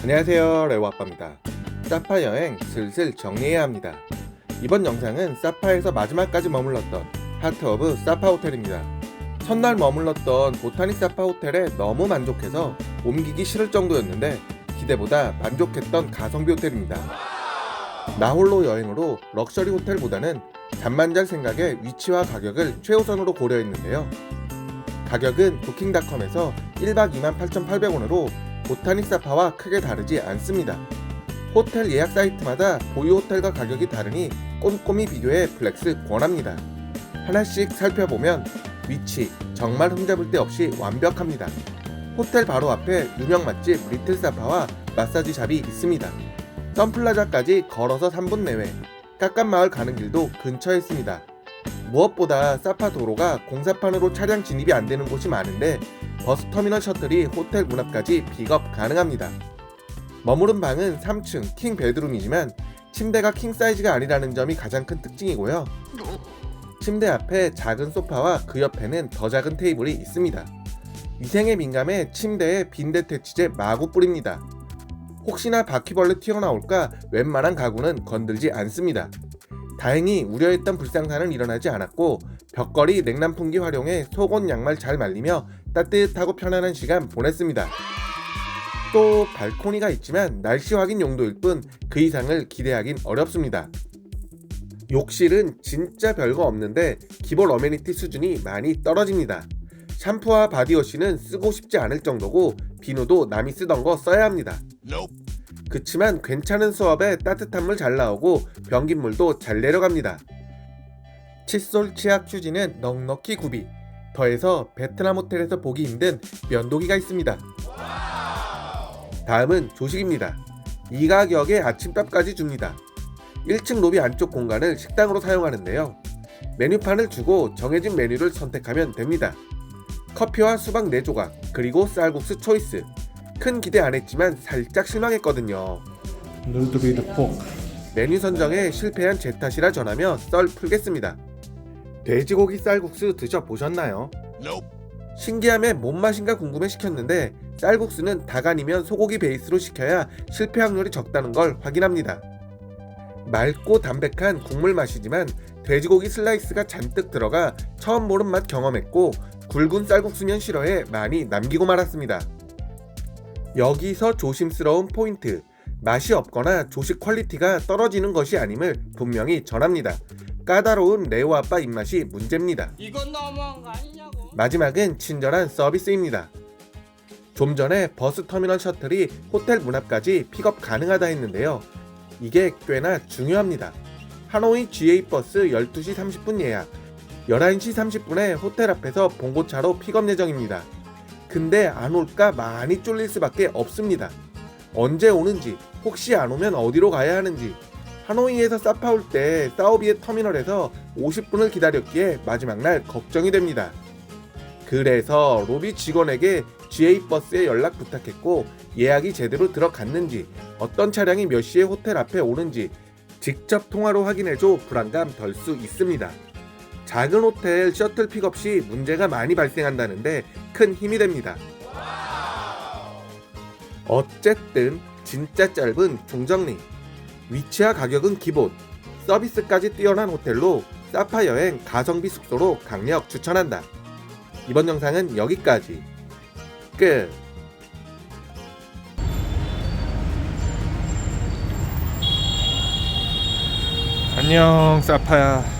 안녕하세요 레오 아빠입니다. 사파 여행 슬슬 정리해야 합니다. 이번 영상은 사파에서 마지막까지 머물렀던 하트 오브 사파 호텔입니다. 첫날 머물렀던 보타닉 사파 호텔에 너무 만족해서 옮기기 싫을 정도였는데 기대보다 만족했던 가성비 호텔입니다. 나 홀로 여행으로 럭셔리 호텔보다는 잠만 잘 생각에 위치와 가격을 최우선으로 고려했는데요. 가격은 부킹닷컴에서 1박 28,800원으로 보타닉 사파와 크게 다르지 않습니다. 호텔 예약 사이트마다 보유 호텔과 가격이 다르니 꼼꼼히 비교해 플렉스 권합니다. 하나씩 살펴보면 위치 정말 흠잡을 데 없이 완벽합니다. 호텔 바로 앞에 유명 맛집 리틀 사파와 마사지 샵이 있습니다. 선플라자까지 걸어서 3분 내외, 깎간마을 가는 길도 근처에 있습니다. 무엇보다 사파 도로가 공사판으로 차량 진입이 안 되는 곳이 많은데 버스터미널 셔틀이 호텔 문 앞까지 픽업 가능합니다. 머무른 방은 3층 킹 베드룸이지만 침대가 킹 사이즈가 아니라는 점이 가장 큰 특징이고요. 침대 앞에 작은 소파와 그 옆에는 더 작은 테이블이 있습니다. 위생에 민감해 침대에 빈대 퇴치제 마구 뿌립니다. 혹시나 바퀴벌레 튀어나올까 웬만한 가구는 건들지 않습니다. 다행히 우려했던 불상사는 일어나지 않았고 벽걸이 냉난풍기 활용해 속옷 양말 잘 말리며 따뜻하고 편안한 시간 보냈습니다. 또 발코니가 있지만 날씨 확인 용도일 뿐 그 이상을 기대하긴 어렵습니다. 욕실은 진짜 별거 없는데 기본 어메니티 수준이 많이 떨어집니다. 샴푸와 바디워시는 쓰고 싶지 않을 정도고 비누도 남이 쓰던 거 써야 합니다. 그치만 괜찮은 수업에 따뜻한 물 잘 나오고 변기물도 잘 내려갑니다. 칫솔 치약 휴지는 넉넉히 구비. 더해서 베트남 호텔에서 보기 힘든 면도기가 있습니다. 다음은 조식입니다. 이 가격에 아침밥까지 줍니다. 1층 로비 안쪽 공간을 식당으로 사용하는데요. 메뉴판을 주고 정해진 메뉴를 선택하면 됩니다. 커피와 수박 4조각, 그리고 쌀국수 초이스. 큰 기대 안 했지만 살짝 실망했거든요. bit pork. 메뉴 선정에 실패한 제 탓이라 전하며 썰 풀겠습니다. 돼지고기 쌀국수 드셔보셨나요? 신기함에 뭔 맛인가 궁금해 시켰는데 쌀국수는 닭 아니면 소고기 베이스로 시켜야 실패 확률이 적다는 걸 확인합니다. 맑고 담백한 국물 맛이지만 돼지고기 슬라이스가 잔뜩 들어가 처음 보는 맛 경험했고 굵은 쌀국수면 싫어해 많이 남기고 말았습니다. 여기서 조심스러운 포인트. 맛이 없거나 조식 퀄리티가 떨어지는 것이 아님을 분명히 전합니다. 까다로운 레오 아빠 입맛이 문제입니다. 이건 너무한 거 아니냐고. 마지막은 친절한 서비스입니다. 좀 전에 버스 터미널 셔틀이 호텔 문 앞까지 픽업 가능하다 했는데요. 이게 꽤나 중요합니다. 하노이 GA 버스 12시 30분 예약, 11시 30분에 호텔 앞에서 봉고차로 픽업 예정입니다. 근데 안 올까 많이 쫄릴 수밖에 없습니다. 언제 오는지, 혹시 안 오면 어디로 가야 하는지, 하노이에서 사파 올때 사우비의 터미널에서 50분을 기다렸기에 마지막 날 걱정이 됩니다. 그래서 로비 직원에게 GA 버스에 연락 부탁했고 예약이 제대로 들어갔는지 어떤 차량이 몇 시에 호텔 앞에 오는지 직접 통화로 확인해줘 불안감 덜 수 있습니다. 작은 호텔 셔틀 픽업 시 문제가 많이 발생한다는데 큰 힘이 됩니다. 어쨌든 진짜 짧은 중정리 위치와 가격은 기본 서비스까지 뛰어난 호텔로 사파 여행 가성비 숙소로 강력 추천한다. 이번 영상은 여기까지 끝 안녕 사파야.